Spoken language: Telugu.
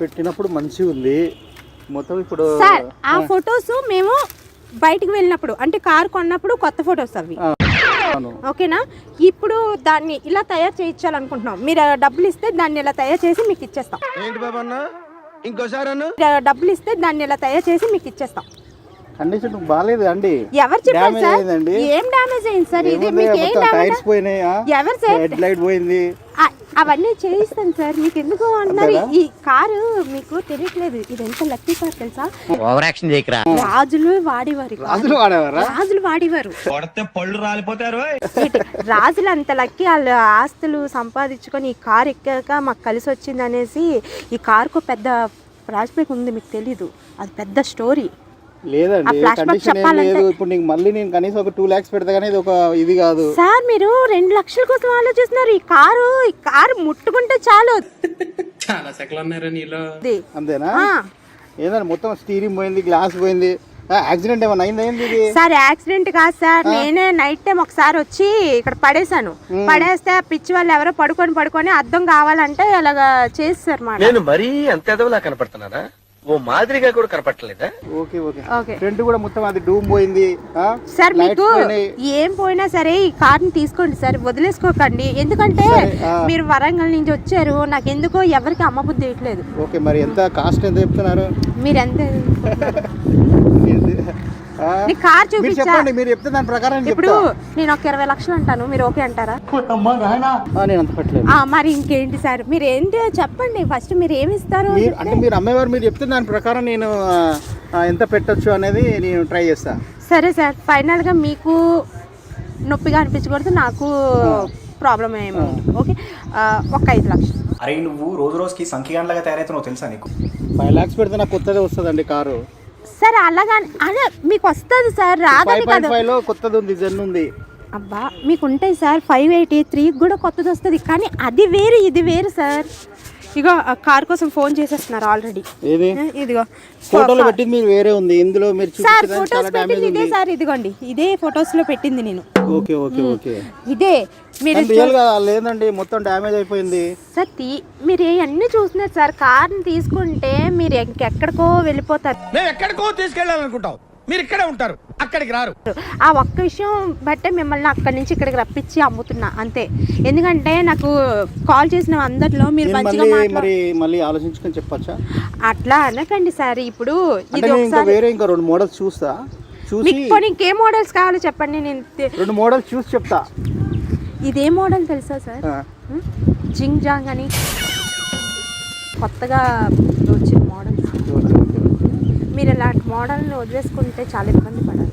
పెట్టినప్పుడు మంచిగా ఉంది. మొత్తం ఇప్పుడు సార్ ఆ ఫొటోస్ మేము బయటికి వెళ్ళినప్పుడు అంటే కార్ కొన్నప్పుడు కొత్త ఫొటోస్ అవి. ఓకేనా? ఇప్పుడు దాన్ని ఇలా తయారు చేయించాలనుకుంటున్నాం. మీరు డబ్బులు ఇస్తే దాన్ని ఇలా తయారు చేసి మీకు ఇచ్చేస్తాం. ఇంకోసారి డబ్బులు ఇస్తే దాన్ని ఇలా తయారు చేసి మీకు ఇచ్చేస్తాం. కండిషన్ బాగాలేదు అండి. ఎవరు చెప్పారు సార్. ఏం డ్యామేజ్ అయింది సార్? ఇది మీకు ఏం టైర్స్ పోయినాయి ఎవరు సార్? హెడ్ లైట్ పోయింది. అవన్నీ చేయిస్తాను సార్. మీకు ఎందుకు అంటున్నారు? ఈ కారు మీకు తెలియట్లేదు. ఇది ఎంత లక్కీ కార్ తెలుసా? ఓవర్ యాక్షన్ చేయకరా. రాజులు వాడేవారు. రాజులు వాడేవారా? రాజులు వాడేవారు. కొడితే పళ్ళు రాలిపోతారు రాజులు అంత లక్కీ వాళ్ళ ఆస్తులు సంపాదించుకొని ఈ కారు ఎక్కాక మాకు కలిసి వచ్చింది అనేసి ఈ కారుకు పెద్ద ఫ్లాష్ బ్యాక్ ఉంది మీకు తెలీదు. అది పెద్ద స్టోరీ లేదండి కండిషన్ ఏం చెప్పాలంటే- లేదు. ఇప్పుడు నీకు మళ్ళీ నేను కనీసం ఒక టూ ల్యాక్స్ పెడతా కానీ ఇది ఒక ఇది కాదు. సార్ మీరు రెండు లక్షల కోసం ఆలోచిస్తున్నారు. ఈ కారు ఈ కారు ముట్టుకుంటే చాలు. చాలా సెకలు ఉన్నారా నీలో. అంతేనా? ఆ, ఏందండి మొత్తం స్టీరింగ్ పోయింది గ్లాస్ పోయింది. యాక్సిడెంట్ ఏమైనా అయిందా ఏంది ఇది? సార్ యాక్సిడెంట్ కాదు సార్. నేనే నైట్ టైం ఒకసారి వచ్చి ఇక్కడ పడేశాను. పడేస్తే ఆ పిచ్చి వాళ్ళు ఎవరో పడుకొని పడుకొని అద్దం కావాలంటే అలాగా చేస్తారు మాట. నేను మరీ అంత ఎదవలా కనపడుతున్నానా? ఓ మాదిరిగా కూడా కనపడలేదా ఓకే ఓకే ఓకే ఫ్రంట్ కూడా మొత్తం అది డూమ్ పోయింది? సార్ మీకు. ఏం పోయినా సరే ఈ కార్ని తీసుకోండి సార్ వదిలేసుకోకండి ఎందుకంటే. మీరు వరంగల్ నుంచి వచ్చారు నాకు ఎందుకో ఎవరికి అమ్మబుద్ధి వేయట్లేదు ఓకే మరి ఎంత కాస్ట్ ఎంత చెప్తున్నారు మీరు ఎంత? నీ కార్ మీరు చూపించా? చెప్పండి మీరు చెప్తే దాని ప్రకారం ఇప్పుడు నేను ఒక ఇరవై లక్షలు అంటాను మీరు ఓకే అంటారా? ఆ, నేను అంత పెట్టలేదు ఆ, మరి ఇంకేంటి సార్? మీరు ఏంటి చెప్పండి ఫస్ట్ మీరు ఏమి ఇస్తారు అంటే మీరు అమ్మేవారు మీరు చెప్తే దాని ప్రకారం నేను ఎంత పెట్టొచ్చు అనేది నేను ట్రై చేస్తా. సరే సార్ ఫైనల్గా మీకు నొప్పిగా అనిపించకూడదు నాకు ప్రాబ్లం ఏమి. ఓకే? ఒక ఐదు లక్షలు. అరే నువ్వు రోజు రోజుకి సంఖ్యగాన్లాగా తయారవుతున్నావు తెలుసా నీకు? ఫైవ్ లాక్స్ పెడితే నాకు కొత్తదే వస్తుందండి కారు. సార్ అలాగా అదే మీకు వస్తుంది సార్ రాదని కాదు. లో కొత్తది ఉంది జెన్ ఉంది. అబ్బా మీకు ఉంటాయి సార్ ఫైవ్ ఎయిటీ త్రీకి కూడా కొత్తది వస్తుంది కానీ అది వేరు ఇది వేరు సార్. ఇగో ఆ కార్ కోసం ఫోన్ చేసేస్తున్నారు ఆల్రెడీ. ఏది? ఇదిగో. ఫోటోలో పెట్టింది మీరు వేరే ఉంది. ఇందులో మీరు సార్ ఫొటోస్ చాలా డ్యామేజ్ పెట్టింది ఇదే సార్ ఇదిగోండి. ఇదే ఫొటోస్లో పెట్టింది నేను. Okay okay okay. ఇదే మీరు రియల్గా లేదండి మొత్తం డ్యామేజ్ అయిపోయింది. సార్ తీ మీరు అన్నీ చూస్తున్నారు సార్. కార్ని తీసుకుంటే మీరు ఇంకెక్కడికో వెళ్ళిపోతారు. మేము ఎక్కడికో తీసుకెళ్ళాలనుకుంటాం. మీరు ఇక్కడే ఉంటారు. అక్కడికి రారు. ఆ ఒక్క విషయం బట్టే మిమ్మల్ని అక్కడి నుంచి ఇక్కడికి రప్పించి అమ్ముతున్నా అంతే. ఎందుకంటే నాకు కాల్ చేసిన అందరిలో మీరు మంచిగా మరి మళ్ళీ ఆలోచించుకొని చెప్పచ్చా? అట్లా అనకండి సార్. ఇప్పుడు ఇది నేను ఇంకా ఒకసారి వేరే ఇంకా రెండు మోడల్స్ చూస్తా. చూసి మీకు పోనీ ఇంకే మోడల్స్ కావాలో చెప్పండి నేను రెండు మోడల్స్ చూసి చెప్తా. ఇదే మోడల్ తెలుసా సార్? జింగ్ జాంగ్ అని కొత్తగా వచ్చిన మోడల్స్. మీరు ఇలాంటి మోడల్ని వదిలేసుకుంటే చాలా ఇబ్బంది పడాలి